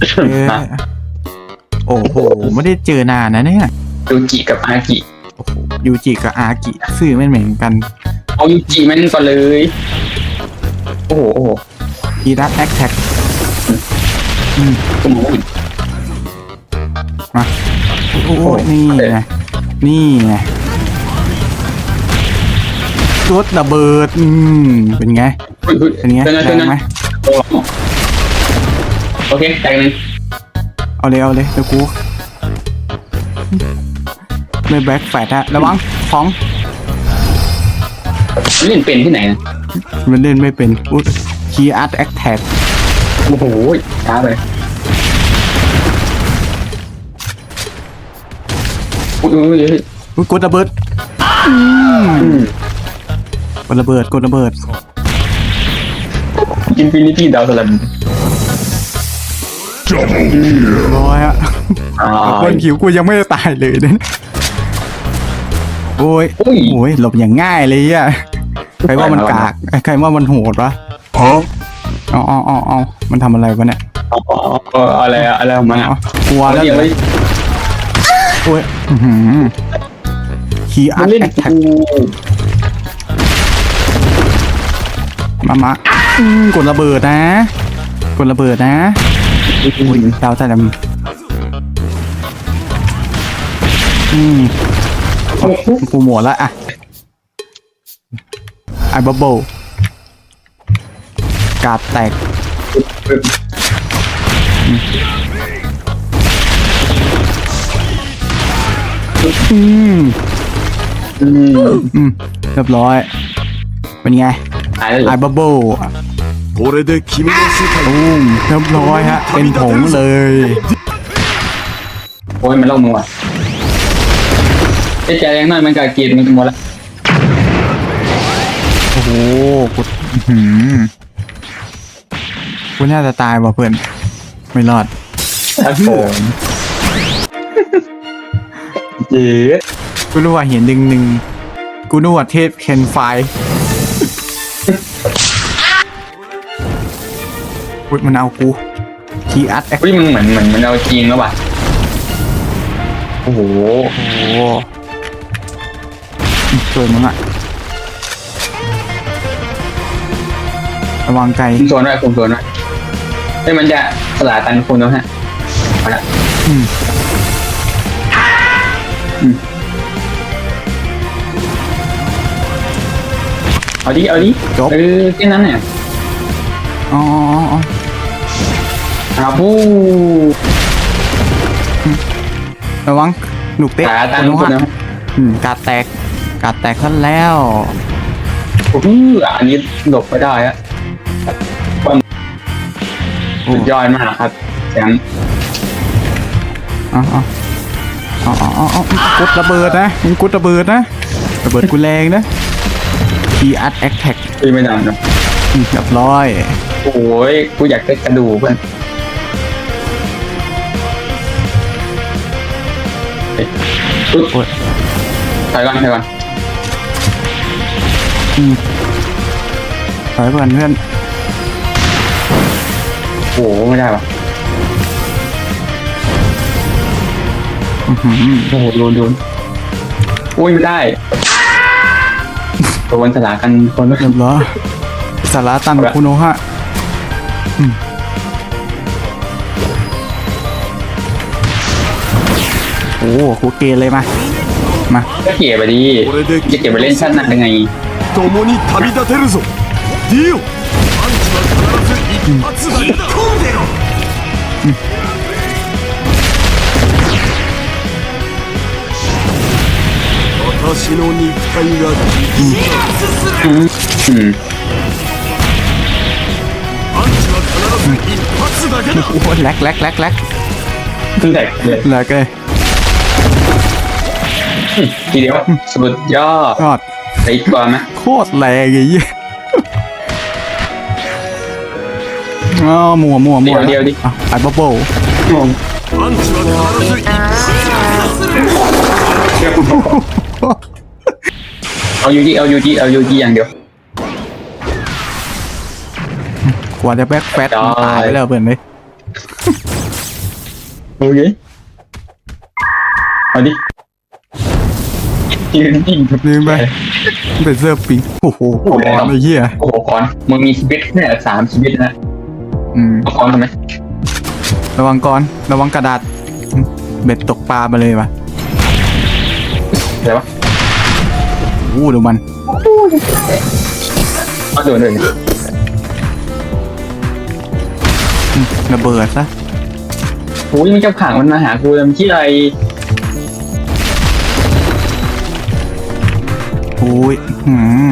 เออนะโอ้โห ไม่ได้เจอนานนะเนี่ย ยูจิกับอากิโอ้โหยูจิกับอากิซื่อไม่เหมือนกันเอายูจิแม่นก่อนเลย โอ้โหโอ้โหอีรักแอคแท็กโอ้โหมาโอ้โหนี่ไง นี่ไงรถระเบิด อืม เป็นไงฮ้ยฮ้ยเป็นไงเจอนะแรเจองนะไหม โอ เคแตกหนึ่งเอาเลยเอาเลยเดี๋ยวกูไม่แบ็คแฟดอะระวังของเล่นเป็นที่ไหนนะมันเล่นไม่เป็นอุ๊ยคีอาร์ตแอคแท็กโอ้โหช้าไปอุ้ยอุ้ยอุ้ยอุ๊ยกดระเบิดอืมอืมกดระเบิดกดระเบิด อินฟินิตี้ดาวสลัม ร้อยอะอ่าคนขิวกูยังไม่ได้ตายเลยเนี่ยโอ้ยอุ้ยโอ้ยหลบอย่างง่ายเลยอะใครว่ามันกากใครว่ามันโหดวะอ๋ออ๋ออ๋ออ๋อมันทำอะไรวะเนี่ยอ๋ออ๋ออะไรอะอะไรของมันอ๋ออะกลัวแล้วเดี๋ยวเลไว้ยโอ้ยคีอามัร์นตเล่นแอคแท็กกูมามาอืมกดระเบิดนะ กดระเบิดนะ หุ่นชาวไทยดำอืมกูหมดละอะไอ้บับเบิลกาดแตกอืมอืมเรียบร้อย เป็นไงไอ้บับเบิล ตูมเรียบร้อยฮะ เป็นผงเลย โอ้ยมันเล่ามึงว่ะไอ้ใจแรงหน่อยมันกาเกตมันหมดละโอ้โหกูอื้อหือกูน่าจะตายว่ะเพื่อน ไม่รอดครับผมเจ๊ กูรู้ว่าเห็นหนึ่งหนึ่งกูนึกว่าเทพเคนไฟ พูดมันเอากูทีอัดแอคเฮ้ยมึงเหมือนเหมือนมันเอาจริงแล้วว่ะโอ้โหโอ้โหช่วยมึงอะระวังไกลคุมโซนไว้คุมโซนไว้เฮ้ยมันจะสลายตันคุณแล้วฮะเอาละอืมเอาดิเอาดิจบ เออแค่นั้นเนี่ย อ๋ออ๋ออ๋อ ครับผู้ระวังหนุกเตะสลายตันคนคุณนู้นนะอะอืมกาดแตกกาดแตกขั้นแล้วโอ้โหอันนี้หลบไม่ได้อะโอ้สุดยอดมากครับแชมป์อ๋ออ๋ออ๋ออ๋ออ๋ออ๋อกดระเบิดนะมึงกดระเบิดนะระเบิดกูแรงนะทีอัดแอคแท็กตีไม่ได้นะเรียบร้อย โอ้ย กูอยากได้กระดูกเพื่อน เฮ้ยปึ๊บโอ้ยถอยก่อนถอยก่อนถอยเพื่อนเพื่อนโอ้โหไม่ได้ปะอื้อหือโอ้โหโดนโดนอุ้ยไม่ได้โดนสลากันคนละ เรียบร้อยสาระตันคุโนะฮะอืม โอ้โหกูเกเลยมา มา ก็เก็บไปดิ これで จะเก็บไปเล่นชาติหน้าได้ไง 共に旅立てるぞディオパンチは必ず一発だこうでろ私の肉体が อืม パンチは必ず一発だけだ โอ้โหแลกแลกแลกแลก ทีเดียวสุดยอดยอดไปอีกตัวไหมโคตรแรงไอ้เหี้ยอ๋อมัวมัวมัวเดียวดิไอ้บับเบิ้ลเอาอยู่ดีเอาอยู่ดีเอายู่ดีอย่างเดียวกว่าจะแบ็คแฟตตายไปแล้วเพื่อนเลยโอเคเอาดิ ยืนยิงลืมไปมันเป็นเสื้อปิงโอ้โหคอนไอ้เหี้ยโอ้โหคอนมึงมีชีวิตแค่สามชีวิตนะอืมเอาคอนทำไมระวังก่อนระวังกระดาษอืมเบ็ดตกปลามาเลยวะเดี๋ยววะโอ้ดูมันเอาโดนเลยอืมระเบิดซะโอ้ยมันจะขังมันมาหากูทำที่อะไร ยหืม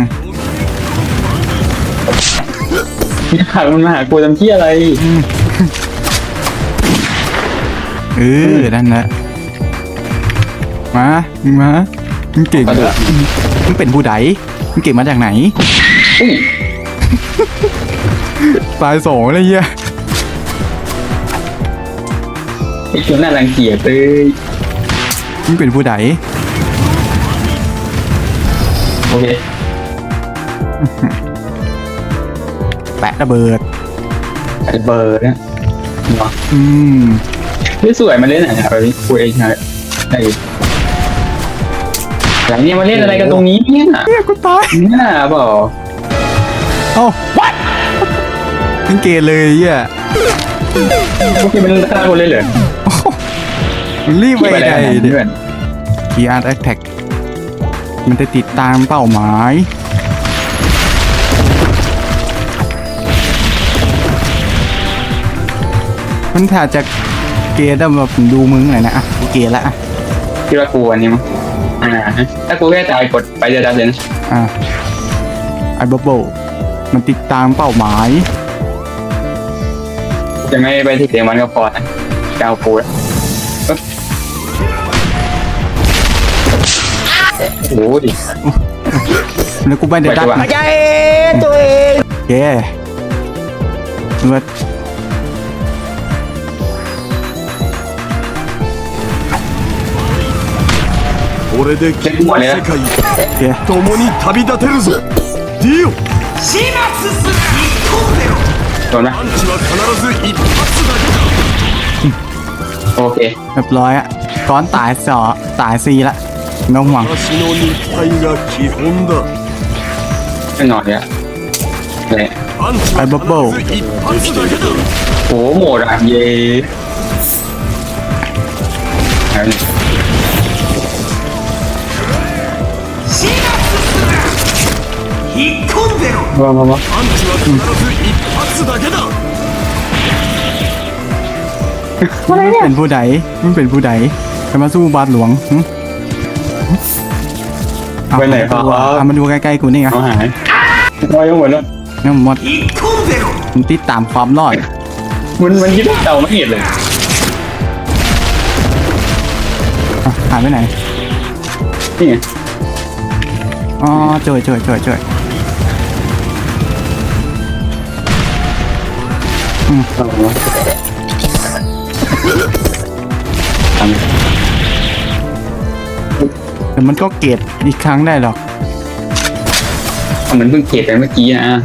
มันจะขังมันมาหากูทำที่อะไรเออนั่นแหละมามามึงเก่งกระโดดมึงเป็นผู้ใดมึงเก่งมาจากไหนอุ้ยตายสองเลยเหี้ยไอ้ตัวน่ารังเกียจเลยมึงเป็นผู้ใดโอเคแปะระเบิดไอ้เบอร์เนี่ยเนาะอืมที่สวยมาเล่นไหนอะแบบนี้กูเองนะได้หลังเนี้ยมาเล่นอะไรกันตรงนี้เนี่ยเฮียกูตายน่าเปล่าเอ้า what มึงเกตเลยเหี้ยพวกที่มันฆ่าคนเลยเหรอมึงรีบไปไปไหนไหนเดี๋ยวเพื่ มันจะติดตามเป้าหมาย มันถ้าจะเกตอะแบบดูมึงหน่อยนะอะกูเกตละอะคิดว่ากูอันนี้มั้งอ่าถ้ากูแค่ตายกดไปเดียวดาวเลยนะอะไอ้บับเบิลมันติดตามเป้าหมาย จะไม่ไปที่เสียงมันก็พอนะจะเอากูแล้ว โอ้โหดิ แล้วกูไม่ได้ดัด ไปดีกว่า นะตัวเองเย้เมื่อ これで君の世界へ เย้ 共に旅立てるぞディオ โดนไหม パンチは必ず一発だけだ โอเค เรียบร้อยอะก้อนตายสอตายซีละ ไม่ต้องห่วง 私の肉体が基本だ ไม่นอนเลยอะเลย パンチは必ず一発だけだ โอ้โหโหมดอ่ะเย่เอาดิ มามามา パンチは必ず一発だけだ ไม่เป็นผู้ใดไม่เป็นผู้ใดจะมาสู้บาทหลวงหึเอา ไปไหนดูวะเอามาดูใกล้ๆกูนี่ไงเอาหายมายังหมดแล้วนี่หมดมันติดตามความรอดมันมันคิดว่าเต่าไม่เห็นเลยอะหายไปไหน นี่ไงอ๋อช่วยช่วยช่วยช่วยเอามาทำ แต่มันก็เกตอีกครั้งได้หรอกเหมือนเพิ่งเกตไปเมื่อกี้นะ